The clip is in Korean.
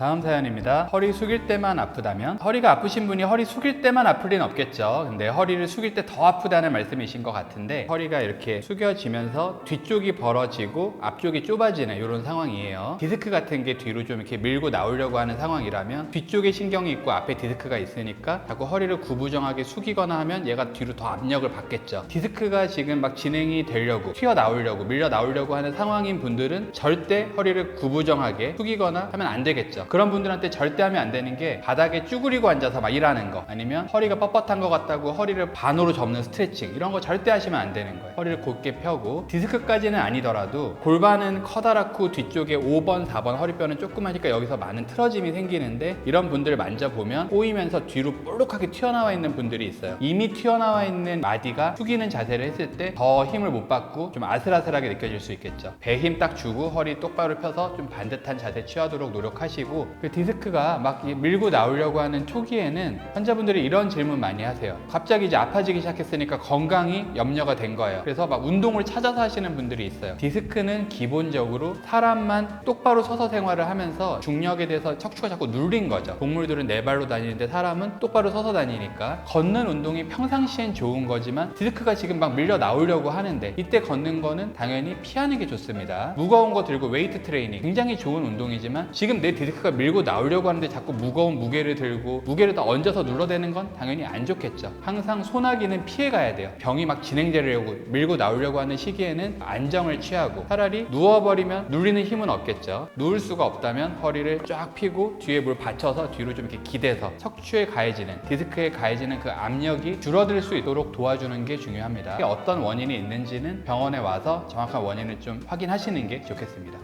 다음 사연입니다. 허리 숙일 때만 아프다면 허리가 아프신 분이 허리 숙일 때만 아플 리는 없겠죠. 근데 허리를 숙일 때 더 아프다는 말씀이신 것 같은데 허리가 이렇게 숙여지면서 뒤쪽이 벌어지고 앞쪽이 좁아지는 이런 상황이에요. 디스크 같은 게 뒤로 좀 이렇게 밀고 나오려고 하는 상황이라면 뒤쪽에 신경이 있고 앞에 디스크가 있으니까 자꾸 허리를 구부정하게 숙이거나 하면 얘가 뒤로 더 압력을 받겠죠. 디스크가 지금 막 진행이 되려고 튀어나오려고 밀려 나오려고 하는 상황인 분들은 절대 허리를 구부정하게 숙이거나 하면 안 되겠죠. 그런 분들한테 절대 하면 안 되는 게 바닥에 쭈그리고 앉아서 막 일하는 거 아니면 허리가 뻣뻣한 것 같다고 허리를 반으로 접는 스트레칭 이런 거 절대 하시면 안 되는 거예요. 허리를 곧게 펴고 디스크까지는 아니더라도 골반은 커다랗고 뒤쪽에 5번, 4번 허리뼈는 조그마니까 여기서 많은 틀어짐이 생기는데 이런 분들 만져보면 꼬이면서 뒤로 볼록하게 튀어나와 있는 분들이 있어요. 이미 튀어나와 있는 마디가 숙이는 자세를 했을 때 더 힘을 못 받고 좀 아슬아슬하게 느껴질 수 있겠죠. 배 힘 딱 주고 허리 똑바로 펴서 좀 반듯한 자세 취하도록 노력하시고 그 디스크가 막 밀고 나오려고 하는 초기에는 환자분들이 이런 질문 많이 하세요. 갑자기 이제 아파지기 시작했으니까 건강이 염려가 된 거예요. 그래서 막 운동을 찾아서 하시는 분들이 있어요. 디스크는 기본적으로 사람만 똑바로 서서 생활을 하면서 중력에 대해서 척추가 자꾸 눌린 거죠. 동물들은 네 발로 다니는데 사람은 똑바로 서서 다니니까 걷는 운동이 평상시엔 좋은 거지만 디스크가 지금 막 밀려 나오려고 하는데 이때 걷는 거는 당연히 피하는 게 좋습니다. 무거운 거 들고 웨이트 트레이닝 굉장히 좋은 운동이지만 지금 내 디스크가 밀고 나오려고 하는데 자꾸 무거운 무게를 들고 무게를 더 얹어서 눌러대는 건 당연히 안 좋겠죠. 항상 소나기는 피해 가야 돼요. 병이 막 진행되려고 밀고 나오려고 하는 시기에는 안정을 취하고 차라리 누워버리면 눌리는 힘은 없겠죠. 누울 수가 없다면 허리를 쫙 펴고 뒤에 뭘 받쳐서 뒤로 좀 이렇게 기대서 척추에 가해지는 디스크에 가해지는 그 압력이 줄어들 수 있도록 도와주는 게 중요합니다. 어떤 원인이 있는지는 병원에 와서 정확한 원인을 좀 확인하시는 게 좋겠습니다.